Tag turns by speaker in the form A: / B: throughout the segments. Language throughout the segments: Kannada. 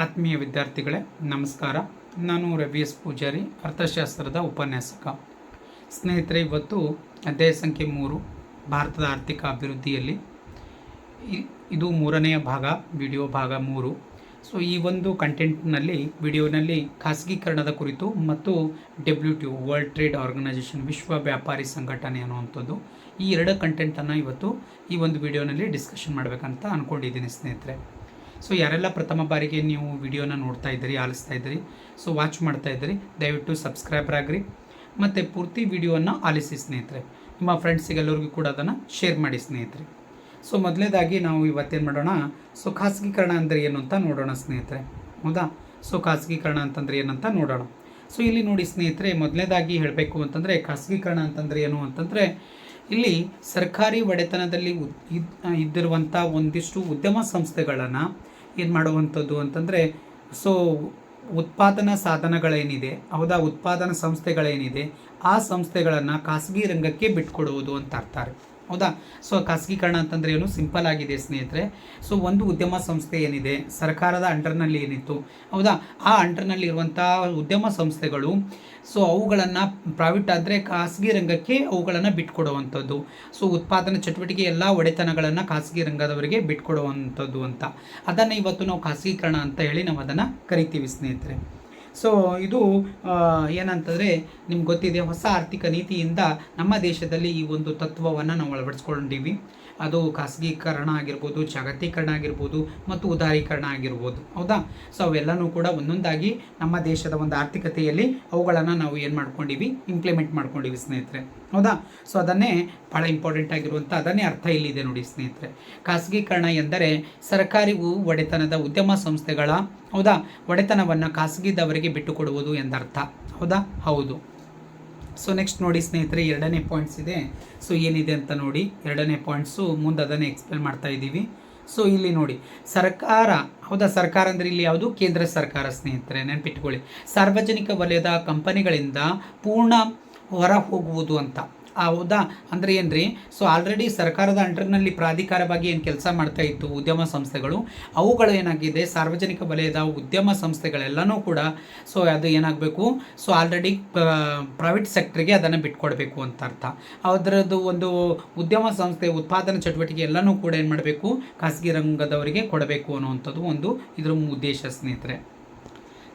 A: ಆತ್ಮೀಯ ವಿದ್ಯಾರ್ಥಿಗಳೇ, ನಮಸ್ಕಾರ. ನಾನು ರವಿ ಎಸ್ ಪೂಜಾರಿ, ಅರ್ಥಶಾಸ್ತ್ರದ ಉಪನ್ಯಾಸಕ. ಸ್ನೇಹಿತರೆ, ಇವತ್ತು ಅಧ್ಯಾಯ ಸಂಖ್ಯೆ ಮೂರು, ಭಾರತದ ಆರ್ಥಿಕ ಅಭಿವೃದ್ಧಿಯಲ್ಲಿ ಇದು ಮೂರನೆಯ ಭಾಗ, ವಿಡಿಯೋ ಭಾಗ ಮೂರು. ಸೊ ಈ ಒಂದು ಕಂಟೆಂಟ್ನಲ್ಲಿ ವಿಡಿಯೋನಲ್ಲಿ ಖಾಸಗೀಕರಣದ ಕುರಿತು ಮತ್ತು W T world trade organization ವಿಶ್ವ ವ್ಯಾಪಾರಿ ಸಂಘಟನೆ ಅನ್ನುವಂಥದ್ದು, ಈ ಎರಡು ಕಂಟೆಂಟನ್ನು ಇವತ್ತು ಈ ಒಂದು ವಿಡಿಯೋನಲ್ಲಿ ಡಿಸ್ಕಷನ್ ಮಾಡಬೇಕಂತ ಅಂದ್ಕೊಂಡಿದ್ದೀನಿ ಸ್ನೇಹಿತರೆ. ಸೊ ಯಾರೆಲ್ಲ ಪ್ರಥಮ ಬಾರಿಗೆ ನೀವು ವಿಡಿಯೋನ ನೋಡ್ತಾ ಇದ್ದೀರಿ, ಆಲಿಸ್ತಾ ಇದ್ದೀರಿ ಸೊ ವಾಚ್ ಮಾಡ್ತಾ ಇದ್ದೀರಿ, ದಯವಿಟ್ಟು ಸಬ್ಸ್ಕ್ರೈಬರ್ ಆಗಿರಿ. ಮತ್ತು ಪೂರ್ತಿ ವಿಡಿಯೋನ ಆಲಿಸಿ ಸ್ನೇಹಿತರೆ, ನಿಮ್ಮ ಫ್ರೆಂಡ್ಸಿಗೆಲ್ಲರಿಗೂ ಕೂಡ ಅದನ್ನು ಶೇರ್ ಮಾಡಿ ಸ್ನೇಹಿತರೆ. ಸೊ ಮೊದಲನೇದಾಗಿ ನಾವು ಇವತ್ತೇನು ಮಾಡೋಣ ಸೊ ಖಾಸಗೀಕರಣ ಅಂದರೆ ಏನು ಅಂತ ನೋಡೋಣ ಸ್ನೇಹಿತರೆ. ಹೌದಾ? ಸೊ ಖಾಸಗೀಕರಣ ಅಂತಂದರೆ ಏನಂತ ನೋಡೋಣ. ಸೊ ಇಲ್ಲಿ ನೋಡಿ ಸ್ನೇಹಿತರೆ ಮೊದಲನೇದಾಗಿ ಹೇಳಬೇಕು ಅಂತಂದರೆ, ಖಾಸಗೀಕರಣ ಅಂತಂದರೆ ಏನು ಅಂತಂದರೆ, ಇಲ್ಲಿ ಸರ್ಕಾರಿ ಒಡೆತನದಲ್ಲಿ ಇದ್ದಿರುವಂಥ ಒಂದಿಷ್ಟು ಉದ್ಯಮ ಸಂಸ್ಥೆಗಳನ್ನು ಏನು ಮಾಡುವಂಥದ್ದು ಅಂತಂದರೆ ಸೊ ಉತ್ಪಾದನಾ ಸಾಧನಗಳೇನಿದೆ, ಹೌದಾ, ಉತ್ಪಾದನಾ ಸಂಸ್ಥೆಗಳೇನಿದೆ, ಆ ಸಂಸ್ಥೆಗಳನ್ನು ಖಾಸಗಿ ರಂಗಕ್ಕೆ ಬಿಟ್ಕೊಡುವುದು ಅಂತ ಅರ್ತಾರೆ ಹೌದಾ? ಸೊ ಖಾಸಗೀಕರಣ ಅಂತಂದ್ರೆ ಏನು? ಸಿಂಪಲ್ ಆಗಿದೆ ಸ್ನೇಹಿತರೆ. ಸೊ ಒಂದು ಉದ್ಯಮ ಸಂಸ್ಥೆ ಏನಿದೆ? ಸರ್ಕಾರದ ಅಂಡರ್ನಲ್ಲಿ ಏನಿತ್ತು? ಹೌದಾ? ಆ ಅಂಡರ್ನಲ್ಲಿ ಇರುವಂಥ ಉದ್ಯಮ ಸಂಸ್ಥೆಗಳು ಸೊ ಅವುಗಳನ್ನು ಪ್ರೈವೇಟ್ ಆದರೆ ಖಾಸಗಿ ರಂಗಕ್ಕೆ ಅವುಗಳನ್ನು ಬಿಟ್ಕೊಡುವಂಥದ್ದು. ಸೊ ಉತ್ಪಾದನಾ ಚಟುವಟಿಕೆ ಎಲ್ಲ ಒಡೆತನಗಳನ್ನು ಖಾಸಗಿ ರಂಗದವರಿಗೆ ಬಿಟ್ಕೊಡುವಂಥದ್ದು ಅಂತ. ಅದನ್ನು ಇವತ್ತು ನಾವು ಖಾಸಗೀಕರಣ ಅಂತ ಹೇಳಿ ನಾವು ಅದನ್ನು ಕರಿತೀವಿ ಸ್ನೇಹಿತರೆ. ಸೊ ಇದು ಏನಂತಂದರೆ ನಿಮ್ಗೆ ಗೊತ್ತಿದೆ, ಹೊಸ ಆರ್ಥಿಕ ನೀತಿಯಿಂದ ನಮ್ಮ ದೇಶದಲ್ಲಿ ಈ ಒಂದು ತತ್ವವನ್ನು ನಾವು ಅಳವಡಿಸ್ಕೊಂಡಿವಿ ಅದು ಖಾಸಗೀಕರಣ ಆಗಿರ್ಬೋದು, ಜಾಗತೀಕರಣ ಆಗಿರ್ಬೋದು ಮತ್ತು ಉದಾರೀಕರಣ ಆಗಿರ್ಬೋದು. ಹೌದಾ? ಸೊ ಅವೆಲ್ಲನೂ ಕೂಡ ಒಂದೊಂದಾಗಿ ನಮ್ಮ ದೇಶದ ಒಂದು ಆರ್ಥಿಕತೆಯಲ್ಲಿ ಅವುಗಳನ್ನು ನಾವು ಏನು ಮಾಡ್ಕೊಂಡಿವಿ? ಇಂಪ್ಲಿಮೆಂಟ್ ಮಾಡ್ಕೊಂಡಿವಿ ಸ್ನೇಹಿತರೆ. ಹೌದಾ? ಸೊ ಅದನ್ನೇ ಭಾಳ ಇಂಪಾರ್ಟೆಂಟ್ ಆಗಿರುವಂಥ ಅದನ್ನೇ ಅರ್ಥ ಇಲ್ಲಿದೆ ನೋಡಿ ಸ್ನೇಹಿತರೆ. ಖಾಸಗೀಕರಣ ಎಂದರೆ ಸರ್ಕಾರಿ ಉ- ಒಡೆತನದ ಉದ್ಯಮ ಸಂಸ್ಥೆಗಳ, ಹೌದಾ? ಒಡೆತನವನ್ನು ಖಾಸಗಿದವರಿಗೆ ಬಿಟ್ಟುಕೊಡುವುದು ಎಂದರ್ಥ. ಹೌದಾ? ಹೌದು. ಸೊ ನೆಕ್ಸ್ಟ್ ನೋಡಿ ಸ್ನೇಹಿತರೆ, ಎರಡನೇ ಪಾಯಿಂಟ್ಸ್ ಇದೆ. ಸೊ ಏನಿದೆ ಅಂತ ನೋಡಿ. ಎರಡನೇ ಪಾಯಿಂಟ್ಸು ಮುಂದೆ ಅದನ್ನೇ ಎಕ್ಸ್ಪ್ಲೇನ್ ಮಾಡ್ತಾ ಇದ್ದೀವಿ. ಸೊ ಇಲ್ಲಿ ನೋಡಿ. ಸರ್ಕಾರ, ಹೌದಾ? ಸರ್ಕಾರ ಅಂದರೆ ಇಲ್ಲಿ ಯಾವುದು? ಕೇಂದ್ರ ಸರ್ಕಾರ ಸ್ನೇಹಿತರೆ, ನೆನಪಿಟ್ಕೊಳ್ಳಿ. ಸಾರ್ವಜನಿಕ ವಲಯದ ಕಂಪನಿಗಳಿಂದ ಪೂರ್ಣ ಹೊರ ಹೋಗುವುದು ಅಂತ. ಹೌದಾ ಅಂದರೆ ರೀ ಸೊ ಆಲ್ರೆಡಿ ಸರ್ಕಾರದ ಅಂಡರ್ನಲ್ಲಿ ಪ್ರಾಧಿಕಾರವಾಗಿ ಏನು ಕೆಲಸ ಮಾಡ್ತಾ ಇತ್ತು ಉದ್ಯಮ ಸಂಸ್ಥೆಗಳು, ಅವುಗಳು ಏನಾಗಿದೆ? ಸಾರ್ವಜನಿಕ ವಲಯದ ಉದ್ಯಮ ಸಂಸ್ಥೆಗಳೆಲ್ಲನೂ ಕೂಡ ಸೊ ಅದು ಏನಾಗಬೇಕು? ಸೊ ಆಲ್ರೆಡಿ ಪ್ರೈವೇಟ್ ಸೆಕ್ಟ್ರಿಗೆ ಅದನ್ನು ಬಿಟ್ಕೊಡ್ಬೇಕು ಅಂತ ಅರ್ಥ. ಅದರದ್ದು ಒಂದು ಉದ್ಯಮ ಸಂಸ್ಥೆ ಉತ್ಪಾದನಾ ಚಟುವಟಿಕೆ ಎಲ್ಲನೂ ಕೂಡ ಏನು ಮಾಡಬೇಕು? ಖಾಸಗಿ ರಂಗದವರಿಗೆ ಕೊಡಬೇಕು ಅನ್ನುವಂಥದ್ದು ಒಂದು ಇದರ ಉದ್ದೇಶ ಸ್ನೇಹಿತರೆ.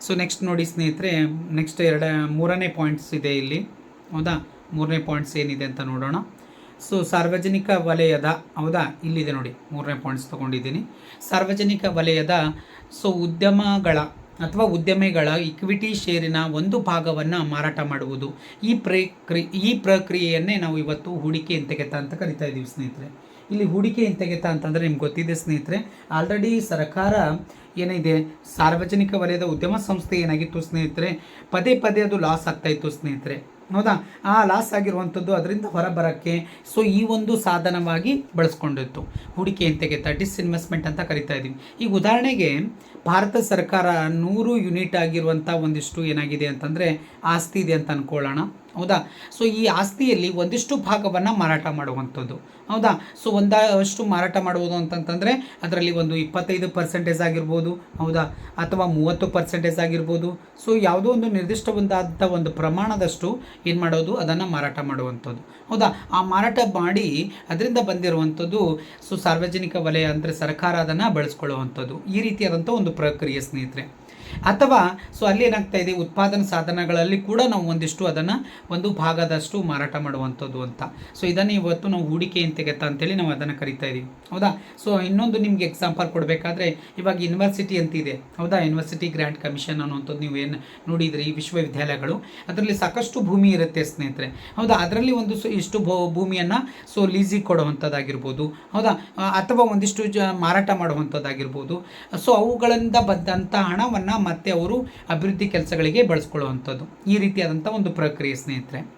A: ಸೊ ನೆಕ್ಸ್ಟ್ ನೋಡಿ ಸ್ನೇಹಿತರೆ ನೆಕ್ಸ್ಟ್ ಎರಡ, ಮೂರನೇ ಪಾಯಿಂಟ್ಸ್ ಇದೆ ಇಲ್ಲಿ. ಹೌದಾ? ಮೂರನೇ ಪಾಯಿಂಟ್ಸ್ ಏನಿದೆ ಅಂತ ನೋಡೋಣ. ಸೊ ಸಾರ್ವಜನಿಕ ವಲಯದ, ಹೌದಾ? ಇಲ್ಲಿದೆ ನೋಡಿ, ಮೂರನೇ ಪಾಯಿಂಟ್ಸ್ ತೊಗೊಂಡಿದ್ದೀನಿ. ಸಾರ್ವಜನಿಕ ವಲಯದ ಸೊ ಉದ್ಯಮಗಳ ಅಥವಾ ಉದ್ಯಮಿಗಳ ಇಕ್ವಿಟಿ ಶೇರಿನ ಒಂದು ಭಾಗವನ್ನು ಮಾರಾಟ ಮಾಡುವುದು. ಈ ಪ್ರಕ್ರಿ, ಈ ಪ್ರಕ್ರಿಯೆಯನ್ನೇ ನಾವು ಇವತ್ತು ಹೂಡಿಕೆ ಹಿಂತೆಗೆತ ಅಂತ ಕರಿತಾ ಇದ್ದೀವಿ ಸ್ನೇಹಿತರೆ. ಇಲ್ಲಿ ಹೂಡಿಕೆ ಹಿಂತೆಗೆತ ಅಂತಂದರೆ ನಿಮ್ಗೆ ಗೊತ್ತಿದೆ ಸ್ನೇಹಿತರೆ. ಆಲ್ರೆಡಿ ಸರ್ಕಾರ ಏನಿದೆ, ಸಾರ್ವಜನಿಕ ವಲಯದ ಉದ್ಯಮ ಸಂಸ್ಥೆ ಏನಾಗಿತ್ತು ಸ್ನೇಹಿತರೆ? ಪದೇ ಪದೇ ಅದು ಲಾಸ್ ಆಗ್ತಾಯಿತ್ತು ಸ್ನೇಹಿತರೆ. ಹೌದಾ? ಆ ಲಾಸ್ ಆಗಿರುವಂಥದ್ದು ಅದರಿಂದ ಹೊರಬರಕ್ಕೆ ಸೊ ಈ ಒಂದು ಸಾಧನವಾಗಿ ಬಳಸ್ಕೊಂಡಿತ್ತು ಹೂಡಿಕೆ ತೆಗೆತ ಡಿಸ್ಇನ್ವೆಸ್ಟ್ಮೆಂಟ್ ಅಂತ ಕರಿತಾ ಇದ್ದೀವಿ. ಈಗ ಉದಾಹರಣೆಗೆ ಭಾರತ ಸರ್ಕಾರ ನೂರು ಯೂನಿಟ್ ಆಗಿರುವಂಥ ಒಂದಿಷ್ಟು ಏನಾಗಿದೆ ಅಂತಂದರೆ ಆಸ್ತಿ ಇದೆ ಅಂತ ಅಂದ್ಕೊಳ್ಳೋಣ ಹೌದಾ? ಸೊ ಈ ಆಸ್ತಿಯಲ್ಲಿ ಒಂದಿಷ್ಟು ಭಾಗವನ್ನು ಮಾರಾಟ ಮಾಡುವಂಥದ್ದು. ಹೌದಾ? ಸೊ ಒಂದಷ್ಟು ಮಾರಾಟ ಮಾಡುವುದು ಅಂತಂತಂದರೆ ಅದರಲ್ಲಿ ಒಂದು ಇಪ್ಪತ್ತೈದು ಪರ್ಸೆಂಟೇಜ್ ಆಗಿರ್ಬೋದು, ಹೌದಾ? ಅಥವಾ ಮೂವತ್ತು ಪರ್ಸೆಂಟೇಜ್ ಆಗಿರ್ಬೋದು. ಸೊ ಯಾವುದೋ ಒಂದು ನಿರ್ದಿಷ್ಟ ಒಂದಾದಂಥ ಒಂದು ಪ್ರಮಾಣದಷ್ಟು ಏನು ಮಾಡೋದು? ಅದನ್ನು ಮಾರಾಟ ಮಾಡುವಂಥದ್ದು. ಹೌದಾ? ಆ ಮಾರಾಟ ಮಾಡಿ ಅದರಿಂದ ಬಂದಿರುವಂಥದ್ದು ಸೊ ಸಾರ್ವಜನಿಕ ವಲಯ ಅಂದರೆ ಸರ್ಕಾರ ಅದನ್ನು ಬಳಸ್ಕೊಳ್ಳುವಂಥದ್ದು. ಈ ರೀತಿಯಾದಂಥ ಒಂದು ಪ್ರಕ್ರಿಯೆ, ಸ್ನೇಹಿತರೆ. ಅಥವಾ ಸೊ ಅಲ್ಲಿ ಏನಾಗ್ತಾ ಇದೆ, ಉತ್ಪಾದನಾ ಸಾಧನಗಳಲ್ಲಿ ಕೂಡ ನಾವು ಒಂದಿಷ್ಟು ಅದನ್ನು ಒಂದು ಭಾಗದಷ್ಟು ಮಾರಾಟ ಮಾಡುವಂಥದ್ದು ಅಂತ. ಸೊ ಇದನ್ನು ಇವತ್ತು ನಾವು ಹೂಡಿಕೆ ಎಂತೆಗೆತ್ತ ಅಂತೇಳಿ ನಾವು ಅದನ್ನು ಕರಿತಾ ಇದ್ದೀವಿ ಹೌದಾ? ಸೊ ಇನ್ನೊಂದು ನಿಮಗೆ ಎಕ್ಸಾಂಪಲ್ ಕೊಡಬೇಕಾದ್ರೆ ಇವಾಗ ಯೂನಿವರ್ಸಿಟಿ ಅಂತಿದೆ. ಹೌದಾ? ಯೂನಿವರ್ಸಿಟಿ ಗ್ರ್ಯಾಂಟ್ ಕಮಿಷನ್ ಅನ್ನುವಂಥದ್ದು ನೀವು ಏನು ನೋಡಿದ್ರಿ, ಈ ವಿಶ್ವವಿದ್ಯಾಲಯಗಳು. ಅದರಲ್ಲಿ ಸಾಕಷ್ಟು ಭೂಮಿ ಇರುತ್ತೆ ಸ್ನೇಹಿತರೆ. ಹೌದಾ? ಅದರಲ್ಲಿ ಒಂದು ಸೊ ಇಷ್ಟು ಭೂಮಿಯನ್ನು ಸೊ ಲೀಸಿಗೆ ಕೊಡುವಂಥದ್ದಾಗಿರ್ಬೋದು. ಹೌದಾ? ಅಥವಾ ಒಂದಿಷ್ಟು ಜ ಮಾರಾಟ ಮಾಡುವಂಥದ್ದಾಗಿರ್ಬೋದು. ಸೊ ಅವುಗಳಿಂದ ಬಂದಂಥ ಹಣವನ್ನು ಮತ್ತೆ ಅವರು ಅಭಿವೃದ್ಧಿ ಕೆಲಸಗಳಿಗೆ ಬಳಸ್ಕೊಳ್ಳುವಂಥದ್ದು. ಈ ರೀತಿಯಾದಂಥ ಒಂದು ಪ್ರಕ್ರಿಯೆ ಸ್ನೇಹಿತರೆ.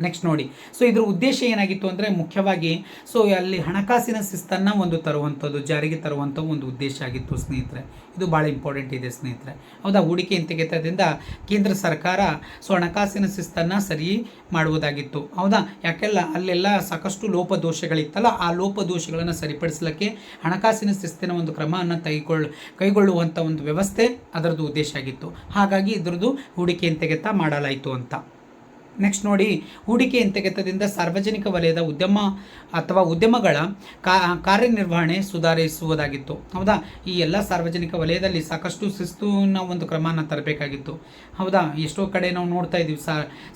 A: ನೆಕ್ಸ್ಟ್ ನೋಡಿ. ಸೊ ಇದ್ರ ಉದ್ದೇಶ ಏನಾಗಿತ್ತು ಅಂದರೆ ಮುಖ್ಯವಾಗಿ ಸೊ ಅಲ್ಲಿ ಹಣಕಾಸಿನ ಶಿಸ್ತನ್ನು ಒಂದು ತರುವಂಥದ್ದು, ಜಾರಿಗೆ ತರುವಂಥ ಒಂದು ಉದ್ದೇಶ ಆಗಿತ್ತು ಸ್ನೇಹಿತರೆ. ಇದು ಭಾಳ ಇಂಪಾರ್ಟೆಂಟ್ ಇದೆ ಸ್ನೇಹಿತರೆ. ಹೌದಾ? ಹೂಡಿಕೆ ತೆಗೆತದಿಂದ ಕೇಂದ್ರ ಸರ್ಕಾರ ಸೊ ಹಣಕಾಸಿನ ಶಿಸ್ತನ್ನು ಸರಿ ಮಾಡುವುದಾಗಿತ್ತು. ಹೌದಾ? ಯಾಕೆಲ್ಲ ಅಲ್ಲೆಲ್ಲ ಸಾಕಷ್ಟು ಲೋಪದೋಷಗಳಿತ್ತಲ್ಲ, ಆ ಲೋಪದೋಷಗಳನ್ನು ಸರಿಪಡಿಸಲಿಕ್ಕೆ ಹಣಕಾಸಿನ ಶಿಸ್ತಿನ ಒಂದು ಕ್ರಮವನ್ನು ತೆಗೆಕೊಳ್ಳ, ಕೈಗೊಳ್ಳುವಂಥ ಒಂದು ವ್ಯವಸ್ಥೆ ಅದರದ್ದು ಉದ್ದೇಶ ಆಗಿತ್ತು. ಹಾಗಾಗಿ ಇದರದ್ದು ಹೂಡಿಕೆ ತೆಗೆತ ಮಾಡಲಾಯಿತು ಅಂತ. ನೆಕ್ಸ್ಟ್ ನೋಡಿ, ಹೂಡಿಕೆ ಹಿಂತೆಗೆತದಿಂದ ಸಾರ್ವಜನಿಕ ವಲಯದ ಉದ್ಯಮ ಅಥವಾ ಉದ್ಯಮಗಳ ಕಾರ್ಯನಿರ್ವಹಣೆ ಸುಧಾರಿಸುವುದಾಗಿತ್ತು. ಹೌದಾ? ಈ ಎಲ್ಲ ಸಾರ್ವಜನಿಕ ವಲಯದಲ್ಲಿ ಸಾಕಷ್ಟು ಶಿಸ್ತುವಿನ ಒಂದು ಕ್ರಮನ ತರಬೇಕಾಗಿತ್ತು. ಹೌದಾ? ಎಷ್ಟೋ ಕಡೆ ನಾವು ನೋಡ್ತಾ ಇದ್ದೀವಿ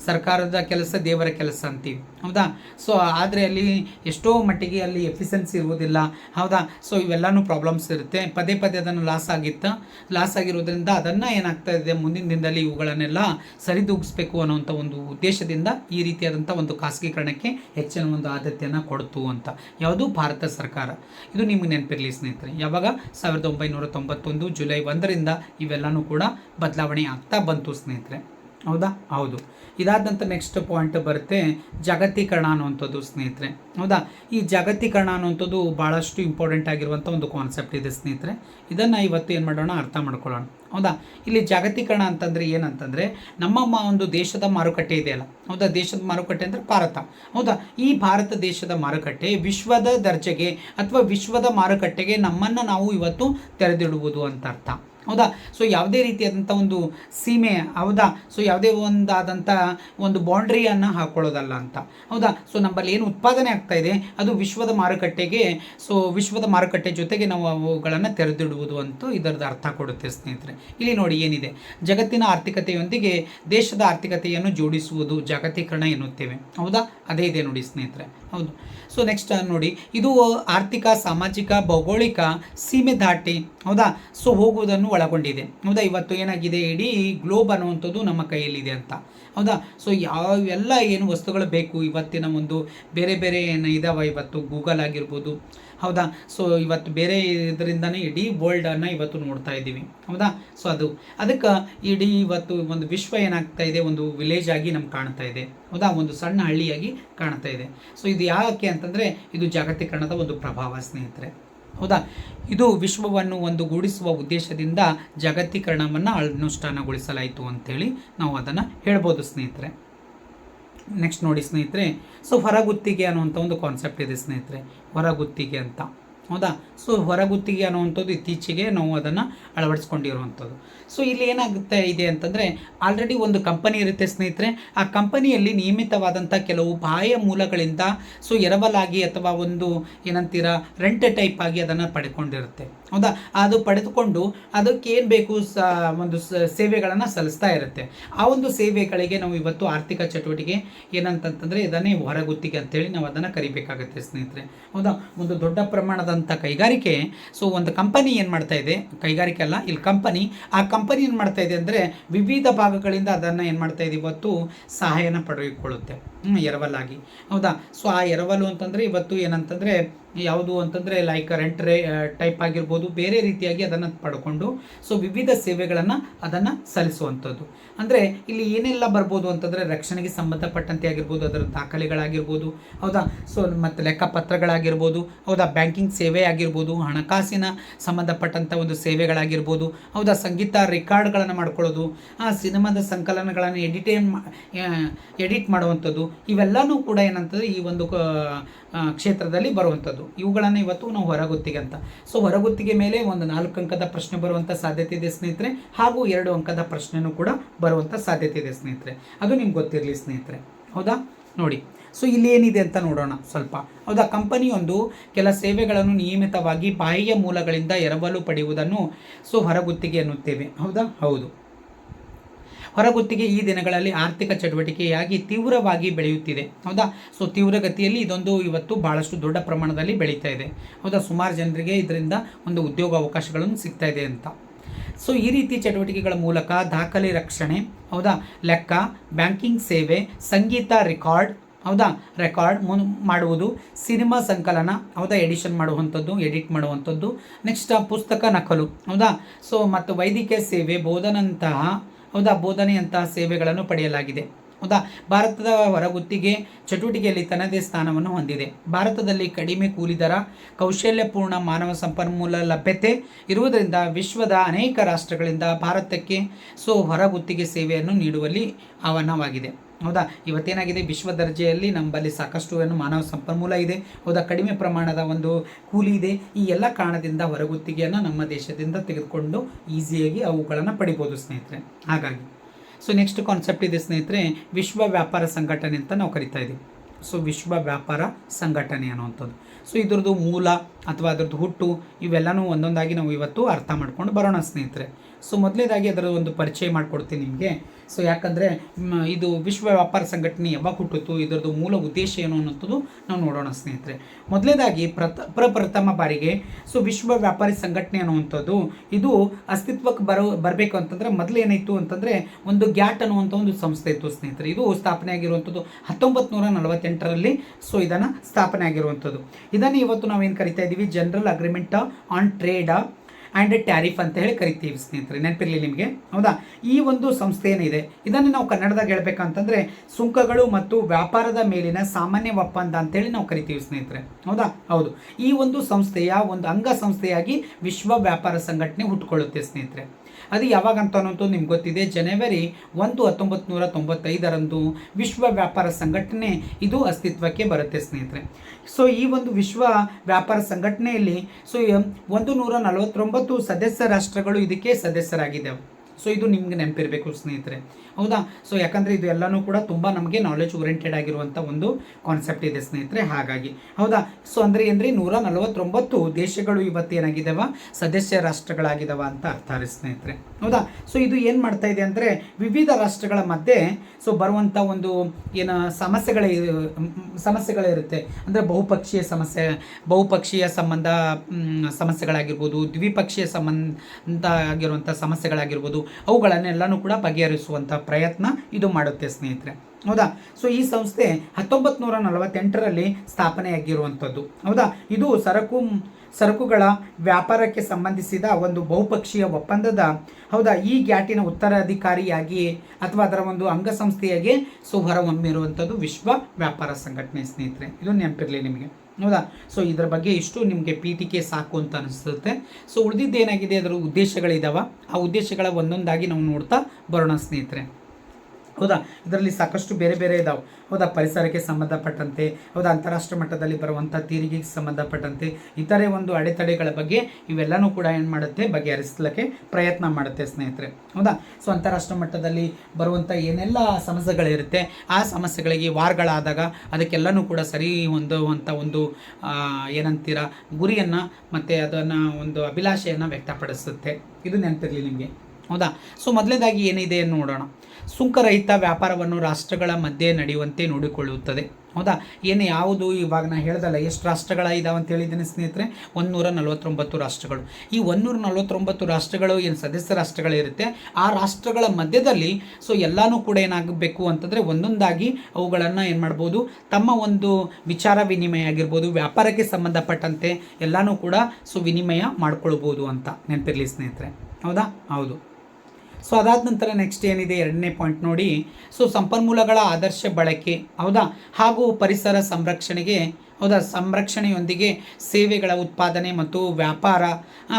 A: ಸರ್ಕಾರದ ಕೆಲಸ ದೇವರ ಕೆಲಸ ಅಂತೀವಿ. ಹೌದಾ? ಸೊ ಆದರೆ ಅಲ್ಲಿ ಎಷ್ಟೋ ಮಟ್ಟಿಗೆ ಅಲ್ಲಿ ಎಫಿಷಿಯನ್ಸಿ ಇರುವುದಿಲ್ಲ. ಹೌದಾ? ಸೊ ಇವೆಲ್ಲನೂ ಪ್ರಾಬ್ಲಮ್ಸ್ ಇರುತ್ತೆ. ಪದೇ ಪದೇ ಅದನ್ನು ಲಾಸ್ ಆಗಿತ್ತು ಲಾಸ್ ಆಗಿರೋದ್ರಿಂದ ಅದನ್ನು ಏನಾಗ್ತಾ ಇದೆ? ಮುಂದಿನ ದಿನದಲ್ಲಿ ಇವುಗಳನ್ನೆಲ್ಲ ಸರಿದೂಗಿಸ್ಬೇಕು ಅನ್ನೋಂಥ ಒಂದು ಉದ್ದೇಶದಿಂದ ಈ ರೀತಿಯಾದಂಥ ಒಂದು ಖಾಸಗೀಕರಣಕ್ಕೆ ಹೆಚ್ಚಿನ ಒಂದು ಆದ್ಯತೆಯನ್ನು ಕೊಡ್ತು ಅಂತ. ಯಾವುದು? ಭಾರತ ಸರ್ಕಾರ. ಇದು ನಿಮಗೆ ನೆನಪಿರಲಿ ಸ್ನೇಹಿತರೆ. ಯಾವಾಗ? ಸಾವಿರದ ಒಂಬೈನೂರ ತೊಂಬತ್ತೊಂದು ಜುಲೈ ಒಂದರಿಂದ ಇವೆಲ್ಲನೂ ಕೂಡ ಬದಲಾವಣೆ ಆಗ್ತಾ ಬಂತು ಸ್ನೇಹಿತರೆ. ಹೌದಾ? ಹೌದು. ಇದಾದ ನೆಕ್ಸ್ಟ್ ಪಾಯಿಂಟ್ ಬರುತ್ತೆ ಜಾಗತೀಕರಣ ಅನ್ನುವಂಥದ್ದು ಸ್ನೇಹಿತರೆ. ಹೌದಾ? ಈ ಜಾಗತೀಕರಣ ಅನ್ನುವಂಥದ್ದು ಭಾಳಷ್ಟು ಇಂಪಾರ್ಟೆಂಟ್ ಆಗಿರುವಂಥ ಒಂದು ಕಾನ್ಸೆಪ್ಟ್ ಇದೆ ಸ್ನೇಹಿತರೆ. ಇದನ್ನು ಇವತ್ತು ಏನು ಮಾಡೋಣ ಅರ್ಥ ಮಾಡ್ಕೊಳ್ಳೋಣ. ಹೌದಾ? ಇಲ್ಲಿ ಜಾಗತೀಕರಣ ಅಂತಂದರೆ ಏನಂತಂದರೆ ನಮ್ಮ ಒಂದು ದೇಶದ ಮಾರುಕಟ್ಟೆ ಇದೆಯಲ್ಲ ಹೌದಾ? ದೇಶದ ಮಾರುಕಟ್ಟೆ ಅಂದರೆ ಭಾರತ. ಹೌದಾ? ಈ ಭಾರತ ದೇಶದ ಮಾರುಕಟ್ಟೆ ವಿಶ್ವದ ದರ್ಜೆಗೆ ಅಥವಾ ವಿಶ್ವದ ಮಾರುಕಟ್ಟೆಗೆ ನಮ್ಮನ್ನು ನಾವು ಇವತ್ತು ತೆರೆದಿಡುವುದು ಅಂತ ಅರ್ಥ. ಹೌದಾ? ಸೊ ಯಾವುದೇ ರೀತಿಯಾದಂಥ ಒಂದು ಸೀಮೆ, ಹೌದಾ? ಸೊ ಯಾವುದೇ ಒಂದಾದಂಥ ಒಂದು ಬೌಂಡ್ರಿಯನ್ನು ಹಾಕ್ಕೊಳ್ಳೋದಲ್ಲ ಅಂತ. ಹೌದಾ? ಸೊ ನಮ್ಮಲ್ಲಿ ಏನು ಉತ್ಪಾದನೆ ಆಗ್ತಾ ಇದೆ, ಅದು ವಿಶ್ವದ ಮಾರುಕಟ್ಟೆಗೆ ಸೊ ವಿಶ್ವದ ಮಾರುಕಟ್ಟೆ ಜೊತೆಗೆ ನಾವು ಅವುಗಳನ್ನು ತೆರೆದಿಡುವುದು ಅಂತೂ ಇದರದ ಅರ್ಥ ಕೊಡುತ್ತೆ ಸ್ನೇಹಿತರೆ. ಇಲ್ಲಿ ನೋಡಿ ಏನಿದೆ. ಜಗತ್ತಿನ ಆರ್ಥಿಕತೆಯೊಂದಿಗೆ ದೇಶದ ಆರ್ಥಿಕತೆಯನ್ನು ಜೋಡಿಸುವುದು ಜಾಗತೀಕರಣ ಎನ್ನುತ್ತೇವೆ. ಹೌದಾ? ಅದೇ ಇದೆ ನೋಡಿ ಸ್ನೇಹಿತರೆ. ಹೌದು. ಸೊ ನೆಕ್ಸ್ಟ್ ನೋಡಿ. ಇದು ಆರ್ಥಿಕ, ಸಾಮಾಜಿಕ, ಭೌಗೋಳಿಕ ಸೀಮೆ ದಾಟಿ, ಹೌದಾ? ಸೊ ಹೋಗುವುದನ್ನು ಒಳಗೊಂಡಿದೆ. ಹೌದಾ? ಇವತ್ತು ಏನಾಗಿದೆ ಇಡೀ ಗ್ಲೋಬ್ ಅನ್ನುವಂಥದ್ದು ನಮ್ಮ ಕೈಯಲ್ಲಿದೆ ಅಂತ. ಹೌದಾ? ಸೊ ಯಾವೆಲ್ಲ ಏನು ವಸ್ತುಗಳು ಬೇಕು, ಇವತ್ತಿನ ಒಂದು ಬೇರೆ ಬೇರೆ ಏನು ಇದಾವೆ? ಇವತ್ತು ಗೂಗಲ್ ಆಗಿರ್ಬೋದು. ಹೌದಾ? ಸೊ ಇವತ್ತು ಬೇರೆ ಇದರಿಂದನೇ ಇಡೀ ವರ್ಲ್ಡನ್ನು ಇವತ್ತು ನೋಡ್ತಾ ಇದ್ದೀವಿ. ಹೌದಾ? ಸೊ ಅದು. ಅದಕ್ಕೆ ಇಡೀ ಇವತ್ತು ಒಂದು ವಿಶ್ವ ಏನಾಗ್ತಾ ಇದೆ? ಒಂದು ವಿಲೇಜ್ ಆಗಿ ನಮ್ಗೆ ಕಾಣ್ತಾ ಇದೆ. ಹೌದಾ? ಒಂದು ಸಣ್ಣ ಹಳ್ಳಿಯಾಗಿ ಕಾಣ್ತಾ ಇದೆ. ಸೊ ಇದು ಯಾಕೆ ಅಂತಂದರೆ, ಇದು ಜಾಗತೀಕರಣದ ಒಂದು ಪ್ರಭಾವ ಸ್ನೇಹಿತರೆ. ಹೌದಾ? ಇದು ವಿಶ್ವವನ್ನು ಒಂದು ಗೂಡಿಸುವ ಉದ್ದೇಶದಿಂದ ಜಾಗತೀಕರಣವನ್ನು ಅನುಷ್ಠಾನಗೊಳಿಸಲಾಯಿತು ಅಂತೇಳಿ ನಾವು ಅದನ್ನು ಹೇಳ್ಬೋದು ಸ್ನೇಹಿತರೆ. ನೆಕ್ಸ್ಟ್ ನೋಡಿ ಸ್ನೇಹಿತರೆ. ಸೊ ಹೊರಗುತ್ತಿಗೆ ಅನ್ನುವಂಥ ಒಂದು ಕಾನ್ಸೆಪ್ಟ್ ಇದೆ ಸ್ನೇಹಿತರೆ. ಹೊರಗುತ್ತಿಗೆ ಅಂತ. ಹೌದಾ? ಸೊ ಹೊರಗುತ್ತಿಗೆ ಅನ್ನುವಂಥದ್ದು ಇತ್ತೀಚೆಗೆ ನಾವು ಅದನ್ನು ಅಳವಡಿಸ್ಕೊಂಡಿರುವಂಥದ್ದು. ಸೊ ಇಲ್ಲಿ ಏನಾಗುತ್ತೆ ಇದೆ ಅಂತಂದರೆ ಆಲ್ರೆಡಿ ಒಂದು ಕಂಪನಿ ಇರುತ್ತೆ ಸ್ನೇಹಿತರೆ, ಆ ಕಂಪನಿಯಲ್ಲಿ ನಿಯಮಿತವಾದಂಥ ಕೆಲವು ಬಾಹ್ಯ ಮೂಲಗಳಿಂದ ಸೊ ಎರವಲಾಗಿ ಅಥವಾ ಒಂದು ಏನಂತೀರ ರೆಂಟ್ ಟೈಪ್ ಆಗಿ ಅದನ್ನು ಪಡ್ಕೊಂಡಿರುತ್ತೆ ಹೌದಾ? ಅದು ಪಡೆದುಕೊಂಡು ಅದಕ್ಕೆ ಏನು ಬೇಕು, ಸ, ಒಂದು ಸೇವೆಗಳನ್ನು ಸಲ್ಲಿಸ್ತಾ ಇರುತ್ತೆ. ಆ ಒಂದು ಸೇವೆಗಳಿಗೆ ನಾವು ಇವತ್ತು ಆರ್ಥಿಕ ಚಟುವಟಿಕೆ ಏನಂತಂತಂದರೆ ಇದನ್ನೇ ಹೊರಗುತ್ತಿಗೆ ಅಂತೇಳಿ ನಾವು ಅದನ್ನು ಕರಿಬೇಕಾಗುತ್ತೆ ಸ್ನೇಹಿತರೆ. ಹೌದಾ? ಒಂದು ದೊಡ್ಡ ಪ್ರಮಾಣದಂಥ ಕೈಗಾರಿಕೆ. ಸೊ ಒಂದು ಕಂಪನಿ ಏನು ಮಾಡ್ತಾ ಇದೆ? ಕೈಗಾರಿಕೆ ಅಲ್ಲ, ಇಲ್ಲಿ ಕಂಪನಿ ಆ ಕಂಪನಿ ಏನು ಮಾಡ್ತಾ ಇದೆ ಅಂದರೆ, ವಿವಿಧ ಭಾಗಗಳಿಂದ ಅದನ್ನು ಏನು ಮಾಡ್ತಾ ಇದೆ ಇವತ್ತು? ಸಹಾಯನ ಪಡೆದುಕೊಳ್ಳುತ್ತೆ. ಎರವಲಾಗಿ ಹೌದಾ? ಸೊ ಆ ಎರವಲು ಅಂತಂದರೆ ಇವತ್ತು ಏನಂತಂದರೆ ಯಾವುದು ಅಂತಂದರೆ ಲೈಕ್ ರೆಂಟ್ ರೇ ಟೈಪ್ ಆಗಿರ್ಬೋದು, ಬೇರೆ ರೀತಿಯಾಗಿ ಅದನ್ನು ಪಡ್ಕೊಂಡು ಸೊ ವಿವಿಧ ಸೇವೆಗಳನ್ನು ಅದನ್ನು ಸಲ್ಲಿಸುವಂಥದ್ದು. ಅಂದರೆ, ಇಲ್ಲಿ ಏನೆಲ್ಲ ಬರ್ಬೋದು ಅಂತಂದರೆ, ರಕ್ಷಣೆಗೆ ಸಂಬಂಧಪಟ್ಟಂತೆ ಆಗಿರ್ಬೋದು, ಅದರ ದಾಖಲೆಗಳಾಗಿರ್ಬೋದು, ಹೌದಾ? ಸೊ ಮತ್ತು ಲೆಕ್ಕಪತ್ರಗಳಾಗಿರ್ಬೋದು, ಹೌದಾ? ಬ್ಯಾಂಕಿಂಗ್ ಸೇವೆ ಆಗಿರ್ಬೋದು, ಹಣಕಾಸಿನ ಸಂಬಂಧಪಟ್ಟಂಥ ಒಂದು ಸೇವೆಗಳಾಗಿರ್ಬೋದು, ಹೌದಾ? ಸಂಗೀತ ರೆಕಾರ್ಡ್ಗಳನ್ನು ಮಾಡ್ಕೊಳ್ಳೋದು, ಆ ಸಿನಿಮಾದ ಸಂಕಲನಗಳನ್ನು ಎಡಿಟೇ ಎಡಿಟ್ ಮಾಡುವಂಥದ್ದು, ಇವೆಲ್ಲನೂ ಕೂಡ ಏನಂತಂದರೆ, ಈ ಒಂದು ಕ್ಷೇತ್ರದಲ್ಲಿ ಬರುವಂಥದ್ದು. ಇವುಗಳನ್ನು ಇವತ್ತು ನಾವು ಹೊರಗುತ್ತಿಗೆ ಅಂತ. ಸೊ ಹೊರಗುತ್ತಿಗೆ ಮೇಲೆ ಒಂದು ನಾಲ್ಕು ಅಂಕದ ಪ್ರಶ್ನೆ ಬರುವಂಥ ಸಾಧ್ಯತೆ ಇದೆ ಸ್ನೇಹಿತರೆ. ಹಾಗೂ ಎರಡು ಅಂಕದ ಪ್ರಶ್ನೆನೂ ಕೂಡ ಬರುವಂಥ ಸಾಧ್ಯತೆ ಇದೆ ಸ್ನೇಹಿತರೆ. ಅದು ನಿಮ್ಗೆ ಗೊತ್ತಿರಲಿ ಸ್ನೇಹಿತರೆ. ಹೌದಾ? ನೋಡಿ. ಸೊ ಇಲ್ಲಿ ಏನಿದೆ ಅಂತ ನೋಡೋಣ ಸ್ವಲ್ಪ. ಹೌದಾ? ಕಂಪನಿಯೊಂದು ಕೆಲ ಸೇವೆಗಳನ್ನು ನಿಯಮಿತವಾಗಿ ಬಾಹ್ಯ ಮೂಲಗಳಿಂದ ಎರವಲು ಪಡೆಯುವುದನ್ನು ಸೊ ಹೊರಗುತ್ತಿಗೆ ಎನ್ನುತ್ತೇವೆ. ಹೌದಾ? ಹೌದು. ಹೊರಗುತ್ತಿಗೆ ಈ ದಿನಗಳಲ್ಲಿ ಆರ್ಥಿಕ ಚಟುವಟಿಕೆಯಾಗಿ ತೀವ್ರವಾಗಿ ಬೆಳೆಯುತ್ತಿದೆ. ಹೌದಾ? ಸೊ ತೀವ್ರಗತಿಯಲ್ಲಿ ಇದೊಂದು ಇವತ್ತು ಭಾಳಷ್ಟು ದೊಡ್ಡ ಪ್ರಮಾಣದಲ್ಲಿ ಬೆಳೀತಾ ಇದೆ. ಹೌದಾ? ಸುಮಾರು ಜನರಿಗೆ ಇದರಿಂದ ಒಂದು ಉದ್ಯೋಗ ಅವಕಾಶಗಳನ್ನು ಸಿಗ್ತಾ ಇದೆ ಅಂತ. ಸೊ ಈ ರೀತಿ ಚಟುವಟಿಕೆಗಳ ಮೂಲಕ ದಾಖಲೆ ರಕ್ಷಣೆ, ಹೌದಾ? ಲೆಕ್ಕ, ಬ್ಯಾಂಕಿಂಗ್ ಸೇವೆ, ಸಂಗೀತ ರೆಕಾರ್ಡ್, ಹೌದಾ? ರೆಕಾರ್ಡ್ ಮುನ್ ಮಾಡುವುದು, ಸಿನಿಮಾ ಸಂಕಲನ, ಹೌದಾ? ಎಡಿಷನ್ ಮಾಡುವಂಥದ್ದು, ಎಡಿಟ್ ಮಾಡುವಂಥದ್ದು, ನೆಕ್ಸ್ಟ್, ಪುಸ್ತಕ ನಕಲು, ಹೌದಾ? ಸೊ ಮತ್ತು ವೈದ್ಯಕೀಯ ಸೇವೆ, ಬೋಧನಂತಹ ಹೌದಾ? ಬೋಧನೆಯಂತಹ ಸೇವೆಗಳನ್ನು ಪಡೆಯಲಾಗಿದೆ. ಹೌದಾ? ಭಾರತದ ಹೊರಗುತ್ತಿಗೆ ಚಟುವಟಿಕೆಯಲ್ಲಿ ತನ್ನದೇ ಸ್ಥಾನವನ್ನು ಹೊಂದಿದೆ. ಭಾರತದಲ್ಲಿ ಕಡಿಮೆ ಕೂಲಿ ದರ, ಕೌಶಲ್ಯಪೂರ್ಣ ಮಾನವ ಸಂಪನ್ಮೂಲ ಲಭ್ಯತೆ ಇರುವುದರಿಂದ ವಿಶ್ವದ ಅನೇಕ ರಾಷ್ಟ್ರಗಳಿಂದ ಭಾರತಕ್ಕೆ ಸೊ ಹೊರಗುತ್ತಿಗೆ ಸೇವೆಯನ್ನು ನೀಡುವಲ್ಲಿ ಆಹ್ವಾನವಾಗಿದೆ. ಹೌದಾ? ಇವತ್ತೇನಾಗಿದೆ? ವಿಶ್ವ ದರ್ಜೆಯಲ್ಲಿ ನಮ್ಮಲ್ಲಿ ಸಾಕಷ್ಟು ಏನು ಮಾನವ ಸಂಪನ್ಮೂಲ ಇದೆ. ಹೌದಾ? ಕಡಿಮೆ ಪ್ರಮಾಣದ ಒಂದು ಕೂಲಿ ಇದೆ. ಈ ಎಲ್ಲ ಕಾರಣದಿಂದ ಹೊರಗುತ್ತಿಗೆಯನ್ನು ನಮ್ಮ ದೇಶದಿಂದ ತೆಗೆದುಕೊಂಡು ಈಸಿಯಾಗಿ ಅವುಗಳನ್ನು ಪಡಿಬೋದು ಸ್ನೇಹಿತರೆ. ಹಾಗಾಗಿ. ಸೊ ನೆಕ್ಸ್ಟ್ ಕಾನ್ಸೆಪ್ಟ್ ಇದೆ ಸ್ನೇಹಿತರೆ, ವಿಶ್ವ ವ್ಯಾಪಾರ ಸಂಘಟನೆ ಅಂತ ನಾವು ಕರಿತಾ ಇದ್ದೀವಿ ಸೊ ವಿಶ್ವ ವ್ಯಾಪಾರ ಸಂಘಟನೆ ಅನ್ನುವಂಥದ್ದು. ಸೊ ಇದ್ರದ್ದು ಮೂಲ ಅಥವಾ ಅದರದ್ದು ಹುಟ್ಟು ಇವೆಲ್ಲನೂ ಒಂದೊಂದಾಗಿ ನಾವು ಇವತ್ತು ಅರ್ಥ ಮಾಡ್ಕೊಂಡು ಬರೋಣ ಸ್ನೇಹಿತರೆ. ಸೊ ಮೊದಲೇದಾಗಿ ಅದರ ಒಂದು ಪರಿಚಯ ಮಾಡಿಕೊಡ್ತೀನಿ ನಿಮಗೆ. ಸೊ ಯಾಕಂದರೆ ಇದು ವಿಶ್ವ ವ್ಯಾಪಾರ ಸಂಘಟನೆ ಯಾವಾಗ ಹುಟ್ಟಿತು ಇದರದ್ದು ಮೂಲ ಉದ್ದೇಶ ಏನು ಅನ್ನೋಂಥದ್ದು ನಾವು ನೋಡೋಣ ಸ್ನೇಹಿತರೆ. ಮೊದಲೇದಾಗಿ ಪ್ರಥ, ಪ್ರಪ್ರಥಮ ಬಾರಿಗೆ ಸೊ ವಿಶ್ವ ವ್ಯಾಪಾರಿ ಸಂಘಟನೆ ಅನ್ನುವಂಥದ್ದು, ಇದು ಅಸ್ತಿತ್ವಕ್ಕೆ ಬರೋ, ಬರಬೇಕು ಅಂತಂದರೆ ಮೊದಲು ಏನಾಯಿತು ಅಂತಂದರೆ, ಒಂದು ಗ್ಯಾಟ್ ಅನ್ನುವಂಥ ಒಂದು ಸಂಸ್ಥೆ ಇತ್ತು ಸ್ನೇಹಿತರೆ. ಇದು ಸ್ಥಾಪನೆ ಆಗಿರುವಂಥದ್ದು ಹತ್ತೊಂಬತ್ತು ನೂರ ನಲವತ್ತೆಂಟರಲ್ಲಿ ಸೊ ಇದನ್ನು ಸ್ಥಾಪನೆ ಆಗಿರುವಂಥದ್ದು. ಇದನ್ನು ಇವತ್ತು ನಾವೇನು ಕರಿತಾ ಇದ್ದೀವಿ? General agreement on trade and tariff ಅಂತ ಹೇಳಿ ಕರಿತೀವಿ ಸ್ನೇಹಿತರೆ, ನೆನಪಿರಲಿ ನಿಮಗೆ? ಹೌದಾ? ಈ ಒಂದು ಸಂಸ್ಥೆ ಏನಿದೆ, ಇದನ್ನು ನಾವು ಕನ್ನಡದಾಗ ಹೇಳ್ಬೇಕಂತಂದರೆ ಸುಂಕಗಳು ಮತ್ತು ವ್ಯಾಪಾರದ ಮೇಲಿನ ಸಾಮಾನ್ಯ ಒಪ್ಪಂದ ಅಂತೇಳಿ ನಾವು ಕರಿತೀವಿ ಸ್ನೇಹಿತರೆ. ಹೌದಾ? ಹೌದು. ಈ ಒಂದು ಸಂಸ್ಥೆಯ ಒಂದು ಅಂಗ ಸಂಸ್ಥೆಯಾಗಿ ವಿಶ್ವ ವ್ಯಾಪಾರ ಸಂಘಟನೆ ಹುಟ್ಟುಕೊಳ್ಳುತ್ತೆ ಸ್ನೇಹಿತರೆ. ಅದು ಯಾವಾಗ ಅಂತ ಅನ್ನೋದು ನಿಮ್ಗೆ ಗೊತ್ತಿದೆ. ಜನವರಿ ಒಂದು ಹತ್ತೊಂಬತ್ತು ನೂರ ತೊಂಬತ್ತೈದರಂದು ವಿಶ್ವ ವ್ಯಾಪಾರ ಸಂಘಟನೆ ಇದು ಅಸ್ತಿತ್ವಕ್ಕೆ ಬರುತ್ತೆ ಸ್ನೇಹಿತರೆ. ಸೊ ಈ ಒಂದು ವಿಶ್ವ ವ್ಯಾಪಾರ ಸಂಘಟನೆಯಲ್ಲಿ ಸೊ ಒಂದು ನೂರ ನಲವತ್ತೊಂಬತ್ತು ಸದಸ್ಯ ರಾಷ್ಟ್ರಗಳು ಇದಕ್ಕೆ ಸದಸ್ಯರಾಗಿದ್ದಾವೆ. ಸೊ ಇದು ನಿಮ್ಗೆ ನೆನಪಿರಬೇಕು ಸ್ನೇಹಿತರೆ. ಹೌದಾ? ಸೊ ಯಾಕಂದರೆ ಇದು ಎಲ್ಲನೂ ಕೂಡ ತುಂಬ ನಮಗೆ ನಾಲೆಜ್ ಓರಿಯೆಂಟೆಡ್ ಆಗಿರುವಂಥ ಒಂದು ಕಾನ್ಸೆಪ್ಟ್ ಇದೆ ಸ್ನೇಹಿತರೆ, ಹಾಗಾಗಿ. ಹೌದಾ? ಸೊ ಅಂದರೆ ಏನ್ರಿ? ನೂರ ನಲವತ್ತೊಂಬತ್ತು ದೇಶಗಳು ಇವತ್ತೇನಾಗಿದ್ದಾವ ಸದಸ್ಯ ರಾಷ್ಟ್ರಗಳಾಗಿದ್ದಾವ ಅಂತ ಅರ್ಥ ರೀ ಸ್ನೇಹಿತರೆ. ಹೌದಾ? ಸೊ ಇದು ಏನು ಮಾಡ್ತಾ ಇದೆ ಅಂದರೆ ವಿವಿಧ ರಾಷ್ಟ್ರಗಳ ಮಧ್ಯೆ ಸೊ ಬರುವಂಥ ಒಂದು ಏನು ಸಮಸ್ಯೆಗಳೇ ಸಮಸ್ಯೆಗಳಿರುತ್ತೆ ಅಂದರೆ ಬಹುಪಕ್ಷೀಯ ಸಮಸ್ಯೆ, ಬಹುಪಕ್ಷೀಯ ಸಂಬಂಧ ಸಮಸ್ಯೆಗಳಾಗಿರ್ಬೋದು, ದ್ವಿಪಕ್ಷೀಯ ಸಂಬಂಧ ಆಗಿರುವಂಥ ಸಮಸ್ಯೆಗಳಾಗಿರ್ಬೋದು, ಅವುಗಳನ್ನೆಲ್ಲನೂ ಕೂಡ ಬಗೆಹರಿಸುವಂಥ ಪ್ರಯತ್ನ ಇದು ಮಾಡುತ್ತೆ ಸ್ನೇಹಿತರೆ. ಹೌದಾ? ಸೊ ಈ ಸಂಸ್ಥೆ ಹತ್ತೊಂಬತ್ತು ನೂರ ನಲವತ್ತೆಂಟರಲ್ಲಿ ಸ್ಥಾಪನೆಯಾಗಿರುವಂಥದ್ದು ಹೌದಾ? ಇದು ಸರಕು ಸರಕುಗಳ ವ್ಯಾಪಾರಕ್ಕೆ ಸಂಬಂಧಿಸಿದ ಒಂದು ಬಹುಪಕ್ಷೀಯ ಒಪ್ಪಂದದ, ಹೌದಾ, ಈ ಗ್ಯಾಟಿನ ಉತ್ತರಾಧಿಕಾರಿಯಾಗಿ ಅಥವಾ ಅದರ ಒಂದು ಅಂಗಸಂಸ್ಥೆಯಾಗಿ ಸೊ ಹೊರಹೊಮ್ಮಿರುವಂಥದ್ದು ವಿಶ್ವ ವ್ಯಾಪಾರ ಸಂಘಟನೆ ಸ್ನೇಹಿತರೆ. ಇದು ನೆನಪಿರಲಿ ನಿಮಗೆ. ಹೌದಾ? ಸೊ ಇದರ ಬಗ್ಗೆ ಇಷ್ಟು ನಿಮಗೆ ಪಿ ಟಿ ಕೆ ಸಾಕು ಅಂತ ಅನಿಸುತ್ತೆ. ಸೊ ಉಳಿದಿದ್ದೇನಾಗಿದೆ? ಅದರ ಉದ್ದೇಶಗಳಿದ್ದಾವೆ ಆ ಉದ್ದೇಶಗಳ ಒಂದೊಂದಾಗಿ ನಾವು ನೋಡ್ತಾ ಬರೋಣ ಸ್ನೇಹಿತರೆ. ಹೌದಾ? ಇದರಲ್ಲಿ ಸಾಕಷ್ಟು ಬೇರೆ ಬೇರೆ ಇದಾವೆ. ಹೌದಾ? ಪರಿಸರಕ್ಕೆ ಸಂಬಂಧಪಟ್ಟಂತೆ, ಹೌದಾ? ಅಂತಾರಾಷ್ಟ್ರೀಯ ಮಟ್ಟದಲ್ಲಿ ಬರುವಂಥ ತೀರಿಗೆಗೆ ಸಂಬಂಧಪಟ್ಟಂತೆ ಇತರೆ ಒಂದು ಅಡೆತಡೆಗಳ ಬಗ್ಗೆ ಇವೆಲ್ಲನೂ ಕೂಡ ಏನು ಮಾಡುತ್ತೆ? ಬಗೆಹರಿಸಲಿಕ್ಕೆ ಪ್ರಯತ್ನ ಮಾಡುತ್ತೆ ಸ್ನೇಹಿತರೆ. ಹೌದಾ? ಸೊ ಅಂತಾರಾಷ್ಟ್ರೀಯ ಮಟ್ಟದಲ್ಲಿ ಬರುವಂಥ ಏನೆಲ್ಲ ಸಮಸ್ಯೆಗಳಿರುತ್ತೆ, ಆ ಸಮಸ್ಯೆಗಳಿಗೆ ವಾರ್ಗಳಾದಾಗ ಅದಕ್ಕೆಲ್ಲನೂ ಕೂಡ ಸರಿ ಹೊಂದುವಂಥ ಒಂದು ಏನಂತೀರ, ಗುರಿಯನ್ನು ಮತ್ತು ಅದನ್ನು ಒಂದು ಅಭಿಲಾಷೆಯನ್ನು ವ್ಯಕ್ತಪಡಿಸುತ್ತೆ. ಇದು ನೆನಪಿರಲಿ ನಿಮಗೆ. ಹೌದಾ? ಸೊ ಮೊದಲೇದಾಗಿ ಏನಿದೆ ನೋಡೋಣ. ಸುಂಕರಹಿತ ವ್ಯಾಪಾರವನ್ನು ರಾಷ್ಟ್ರಗಳ ಮಧ್ಯೆ ನಡೆಯುವಂತೆ ನೋಡಿಕೊಳ್ಳುತ್ತದೆ. ಹೌದಾ? ಏನು ಯಾವುದು, ಇವಾಗ ನಾನು ಹೇಳ್ದಲ್ಲ, ಎಷ್ಟು ರಾಷ್ಟ್ರಗಳ ಇದಾವೆ ಅಂತ ಹೇಳಿದ್ದೇನೆ ಸ್ನೇಹಿತರೆ? ಒಂದೂರ ನಲವತ್ತೊಂಬತ್ತು ರಾಷ್ಟ್ರಗಳು. ಈ ಒಂದೂರ ನಲವತ್ತೊಂಬತ್ತು ರಾಷ್ಟ್ರಗಳು ಏನು ಸದಸ್ಯ ರಾಷ್ಟ್ರಗಳಿರುತ್ತೆ ಆ ರಾಷ್ಟ್ರಗಳ ಮಧ್ಯದಲ್ಲಿ, ಸೊ ಎಲ್ಲನೂ ಕೂಡ ಏನಾಗಬೇಕು ಅಂತಂದರೆ ಒಂದೊಂದಾಗಿ ಅವುಗಳನ್ನು ಏನು ಮಾಡ್ಬೋದು? ತಮ್ಮ ಒಂದು ವಿಚಾರ ವಿನಿಮಯ ಆಗಿರ್ಬೋದು, ವ್ಯಾಪಾರಕ್ಕೆ ಸಂಬಂಧಪಟ್ಟಂತೆ ಎಲ್ಲನೂ ಕೂಡ ಸೊ ವಿನಿಮಯ ಮಾಡ್ಕೊಳ್ಬೋದು ಅಂತ ನೆನಪಿರಲಿ ಸ್ನೇಹಿತರೆ. ಹೌದಾ? ಹೌದು. ಸೊ ಅದಾದ ನಂತರ ನೆಕ್ಸ್ಟ್ ಏನಿದೆ? ಎರಡನೇ ಪಾಯಿಂಟ್ ನೋಡಿ. ಸೊ ಸಂಪನ್ಮೂಲಗಳ ಆದರ್ಶ ಬಳಕೆ, ಹೌದಾ? ಹಾಗೂ ಪರಿಸರ ಸಂರಕ್ಷಣೆಗೆ ಹೌದಾ? ಸಂರಕ್ಷಣೆಯೊಂದಿಗೆ ಸೇವೆಗಳ ಉತ್ಪಾದನೆ ಮತ್ತು ವ್ಯಾಪಾರ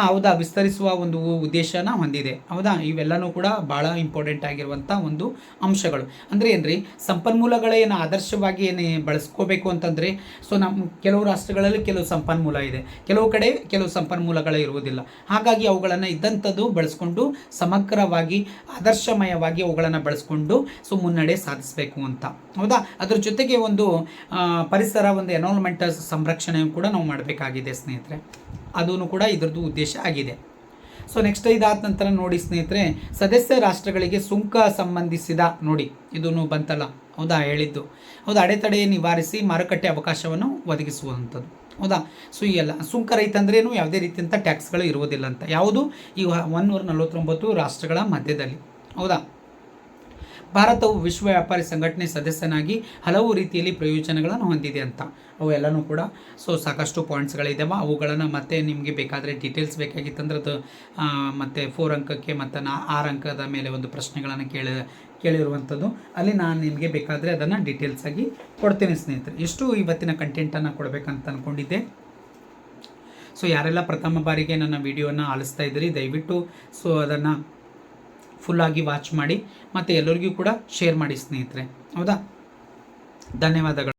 A: ಹೌದಾ? ವಿಸ್ತರಿಸುವ ಒಂದು ಉದ್ದೇಶನ ಹೊಂದಿದೆ. ಹೌದಾ? ಇವೆಲ್ಲನೂ ಕೂಡ ಭಾಳ ಇಂಪಾರ್ಟೆಂಟ್ ಆಗಿರುವಂಥ ಒಂದು ಅಂಶಗಳು. ಅಂದರೆ ಏನ್ರಿ? ಸಂಪನ್ಮೂಲಗಳೇನು ಆದರ್ಶವಾಗಿ ಏನೇ ಬಳಸ್ಕೋಬೇಕು ಅಂತಂದರೆ ಸೊ ನಮ್ಮ ಕೆಲವು ರಾಷ್ಟ್ರಗಳಲ್ಲಿ ಕೆಲವು ಸಂಪನ್ಮೂಲ ಇದೆ. ಕೆಲವು ಕಡೆ ಕೆಲವು ಸಂಪನ್ಮೂಲಗಳು ಇರುವುದಿಲ್ಲ. ಹಾಗಾಗಿ ಅವುಗಳನ್ನು ಇದ್ದಂಥದ್ದು ಬಳಸ್ಕೊಂಡು, ಸಮಗ್ರವಾಗಿ, ಆದರ್ಶಮಯವಾಗಿ ಅವುಗಳನ್ನು ಬಳಸ್ಕೊಂಡು ಸೊ ಮುನ್ನಡೆ ಸಾಧಿಸಬೇಕು ಅಂತ. ಹೌದಾ? ಅದ್ರ ಜೊತೆಗೆ ಒಂದು ಪರಿಸರ, ಒಂದು ಎನ್ವೈರ್ಮೆಂಟ್ ಸಂರಕ್ಷಣೆ ಕೂಡ ನಾವು ಮಾಡಬೇಕಾಗಿದೆ ಸ್ನೇಹಿತರೆ. ಅದೂ ಕೂಡ ಇದರದ್ದು ಉದ್ದೇಶ ಆಗಿದೆ. ಸೊ ನೆಕ್ಸ್ಟ್ ಇದಾದ ನಂತರ ನೋಡಿ ಸ್ನೇಹಿತರೆ, ಸದಸ್ಯ ರಾಷ್ಟ್ರಗಳಿಗೆ ಸುಂಕ ಸಂಬಂಧಿಸಿದ ನೋಡಿ ಇದೂ ಬಂತಲ್ಲ, ಹೌದಾ ಹೇಳಿದ್ದು. ಹೌದಾ ಅಡೆತಡೆ ನಿವಾರಿಸಿ ಮಾರುಕಟ್ಟೆ ಅವಕಾಶವನ್ನು ಒದಗಿಸುವಂಥದ್ದು. ಹೌದಾ, ಸೊ, ಈ ಎಲ್ಲ ಸುಂಕ ರೈತ ಅಂದ್ರೇನು ಯಾವುದೇ ರೀತಿಯಂಥ ಟ್ಯಾಕ್ಸ್ಗಳು ಇರುವುದಿಲ್ಲ ಅಂತ. ಯಾವುದು? ಈ ಒನ್ನೂರ ನಲವತ್ತೊಂಬತ್ತು ರಾಷ್ಟ್ರಗಳ ಮಧ್ಯದಲ್ಲಿ. ಹೌದಾ? ಭಾರತವು ವಿಶ್ವ ವ್ಯಾಪಾರಿ ಸಂಘಟನೆ ಸದಸ್ಯನಾಗಿ ಹಲವು ರೀತಿಯಲ್ಲಿ ಪ್ರಯೋಜನಗಳನ್ನು ಹೊಂದಿದೆ ಅಂತ. ಅವೆಲ್ಲನೂ ಕೂಡ ಸೊ ಸಾಕಷ್ಟು ಪಾಯಿಂಟ್ಸ್ಗಳಿದ್ದಾವೆ ಅವುಗಳನ್ನು ಮತ್ತೆ ನಿಮಗೆ ಬೇಕಾದರೆ ಡೀಟೇಲ್ಸ್ ಬೇಕಾಗಿತ್ತಂದ್ರೆ ಅದು ಮತ್ತು ಫೋರ್ ಅಂಕಕ್ಕೆ ಮತ್ತು ನಾ, ಆರು ಅಂಕದ ಮೇಲೆ ಒಂದು ಪ್ರಶ್ನೆಗಳನ್ನು ಕೇಳಿ, ಕೇಳಿರುವಂಥದ್ದು. ಅಲ್ಲಿ ನಾನು ನಿಮಗೆ ಬೇಕಾದರೆ ಅದನ್ನು ಡೀಟೇಲ್ಸ್ ಆಗಿ ಕೊಡ್ತೀನಿ ಸ್ನೇಹಿತರೆ. ಎಷ್ಟು ಇವತ್ತಿನ ಕಂಟೆಂಟನ್ನು ಕೊಡಬೇಕಂತ ಅಂದ್ಕೊಂಡಿದ್ದೆ ಸೊ ಯಾರೆಲ್ಲ ಪ್ರಥಮ ಬಾರಿಗೆ ನನ್ನ ವಿಡಿಯೋನ ಆಲಿಸ್ತಾ ಇದ್ದೀರಿ, ದಯವಿಟ್ಟು ಸೊ ಅದನ್ನು ಫುಲ್ಲಾಗಿ ವಾಚ್ ಮಾಡಿ ಮತ್ತು ಎಲ್ಲರಿಗೂ ಕೂಡ ಶೇರ್ ಮಾಡಿ ಸ್ನೇಹಿತರೆ. ಹೌದಾ? ಧನ್ಯವಾದಗಳು.